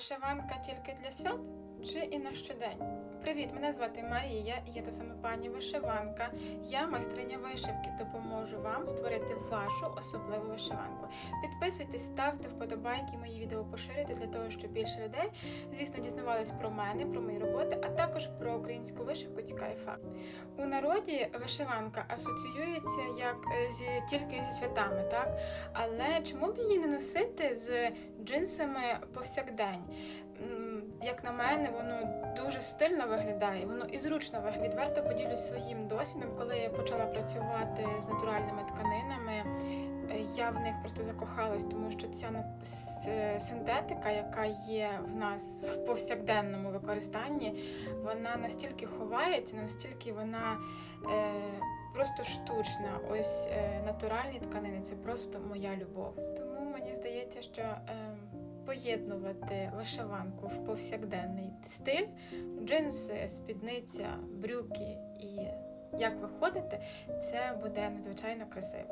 Вишиванка тільки для свят чи і на щодень? Привіт, мене звати Марія, і я та саме пані вишиванка. Я майстриня вишивки. Допоможу вам створити вашу особливу вишиванку. Підписуйтесь, ставте вподобайки, мої відео поширюйте для того, щоб більше людей, звісно, дізнавались про мене, про мої роботи, а також про українську вишивку. Цікавий факт. У народі вишиванка асоціюється як е, зі тільки зі святами, так? Але чому б її не носити з джинсами повсякдень? Як на мене, воно дуже стильно виглядає, воно і зручно виглядає. Відверто поділюсь своїм досвідом, коли я почала працювати з натуральними тканинами. е, Я в них просто закохалась, тому що ця синтетика, яка є в нас в повсякденному використанні, вона настільки ховається, настільки вона е, просто штучна. Ось е, натуральні тканини це просто моя любов. Тому мені здається, що е, поєднувати вишиванку в повсякденний стиль, джинси, спідниця, брюки і як ви ходите, це буде надзвичайно красиво.